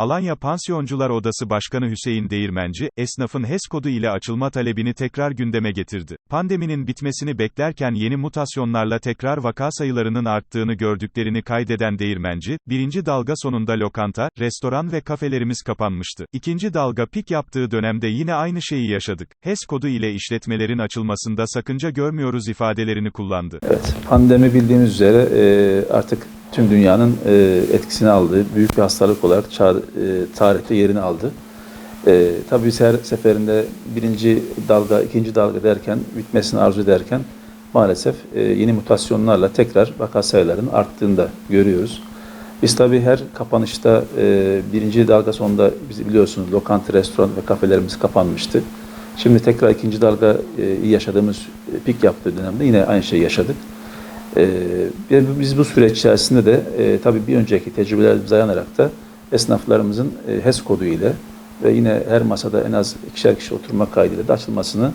Alanya Pansiyoncular Odası Başkanı Hüseyin Değirmenci, esnafın HES kodu ile açılma talebini tekrar gündeme getirdi. Pandeminin bitmesini beklerken yeni mutasyonlarla tekrar vaka sayılarının arttığını gördüklerini kaydeden Değirmenci, birinci dalga sonunda lokanta, restoran ve kafelerimiz kapanmıştı. İkinci dalga pik yaptığı dönemde yine aynı şeyi yaşadık. HES kodu ile işletmelerin açılmasında sakınca görmüyoruz ifadelerini kullandı. Evet, pandemi bildiğimiz üzere e, artık tüm dünyanın e, etkisini aldığı büyük bir hastalık olarak çağ, e, tarihte yerini aldı. E, tabii biz her seferinde birinci dalga, ikinci dalga derken, bitmesini arzu ederken maalesef e, yeni mutasyonlarla tekrar vaka sayılarının arttığını da görüyoruz. Biz tabii her kapanışta e, birinci dalga sonunda biz biliyorsunuz lokanta, restoran ve kafelerimiz kapanmıştı. Şimdi tekrar ikinci dalga e, yaşadığımız e, pik yaptığı dönemde yine aynı şeyi yaşadık. E, biz bu süreç içerisinde de e, tabii bir önceki tecrübelerimize dayanarak da esnaflarımızın e, HES kodu ile ve yine her masada en az ikişer kişi oturma kaydıyla da açılmasını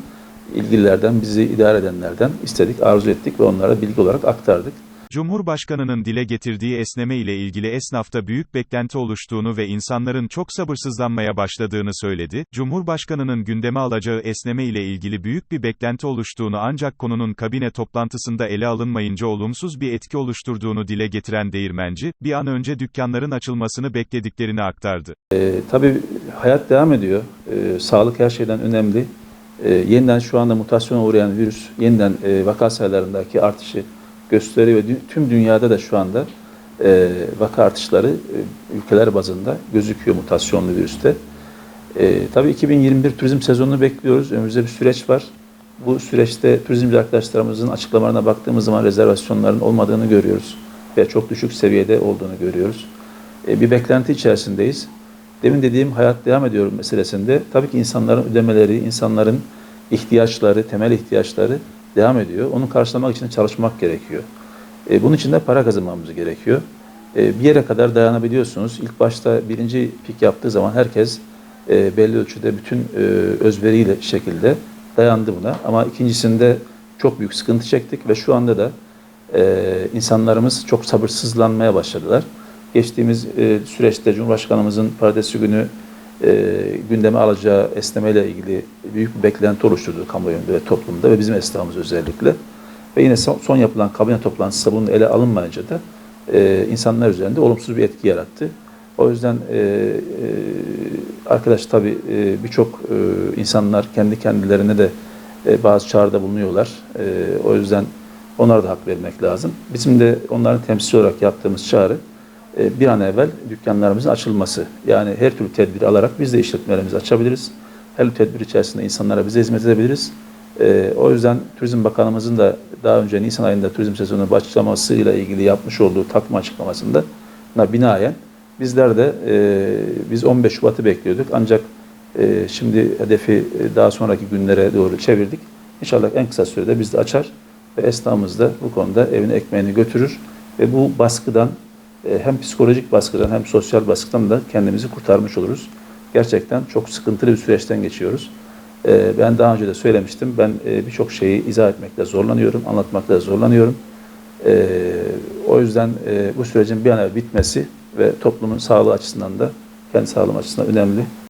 ilgililerden, bizi idare edenlerden istedik, arzu ettik ve onlara bilgi olarak aktardık. Cumhurbaşkanının dile getirdiği esneme ile ilgili esnafta büyük beklenti oluştuğunu ve insanların çok sabırsızlanmaya başladığını söyledi. Cumhurbaşkanının gündeme alacağı esneme ile ilgili büyük bir beklenti oluştuğunu ancak konunun kabine toplantısında ele alınmayınca olumsuz bir etki oluşturduğunu dile getiren değirmenci, bir an önce dükkanların açılmasını beklediklerini aktardı. E, tabii hayat devam ediyor. E, sağlık her şeyden önemli. E, yeniden şu anda mutasyona uğrayan virüs, yeniden e, vaka sayılarındaki artışı gösteriyor. Tüm dünyada da şu anda e, vaka artışları e, ülkeler bazında gözüküyor mutasyonlu virüste. E, tabii 2021 turizm sezonunu bekliyoruz. Önümüzde bir süreç var. Bu süreçte turizmci arkadaşlarımızın açıklamalarına baktığımız zaman rezervasyonların olmadığını görüyoruz. Ve çok düşük seviyede olduğunu görüyoruz. E, bir beklenti içerisindeyiz. Demin dediğim hayat devam ediyor meselesinde tabii ki insanların ödemeleri, insanların ihtiyaçları, temel ihtiyaçları devam ediyor. Onu karşılamak için çalışmak gerekiyor. E, bunun için de para kazanmamız gerekiyor. E, bir yere kadar dayanabiliyorsunuz. İlk başta birinci pik yaptığı zaman herkes e, belli ölçüde bütün e, özveriyle şekilde dayandı buna. Ama ikincisinde çok büyük sıkıntı çektik ve şu anda da e, insanlarımız çok sabırsızlanmaya başladılar. Geçtiğimiz e, süreçte Cumhurbaşkanımızın pazartesi günü e, gündeme alacağı esnemeyle ilgili büyük bir beklenti oluşturdu kamuoyunda ve toplumda ve bizim esnafımız özellikle. Ve yine son, son yapılan kabine toplantısında bunun ele alınmayınca da e, insanlar üzerinde olumsuz bir etki yarattı. O yüzden e, e, arkadaş tabii e, birçok e, insanlar kendi kendilerine de e, bazı çağrıda bulunuyorlar. E, o yüzden onlara da hak vermek lazım. Bizim de onların temsilci olarak yaptığımız çağrı bir an evvel dükkanlarımızın açılması. Yani her türlü tedbiri alarak biz de işletmelerimizi açabiliriz. Her tedbir içerisinde insanlara bize hizmet edebiliriz. E, o yüzden Turizm Bakanımızın da daha önce Nisan ayında turizm sezonu başlamasıyla ilgili yapmış olduğu takvim açıklamasında binaen bizler de e, biz 15 Şubat'ı bekliyorduk. Ancak e, şimdi hedefi e, daha sonraki günlere doğru çevirdik. İnşallah en kısa sürede biz de açar ve esnafımız da bu konuda evine ekmeğini götürür ve bu baskıdan e, hem psikolojik baskıdan hem sosyal baskıdan da kendimizi kurtarmış oluruz. Gerçekten çok sıkıntılı bir süreçten geçiyoruz. E, Ben daha önce de söylemiştim. Ben e, birçok şeyi izah etmekte zorlanıyorum, anlatmakta zorlanıyorum. E, O yüzden e, bu sürecin bir an evvel bitmesi ve toplumun sağlığı açısından da kendi sağlığım açısından önemli.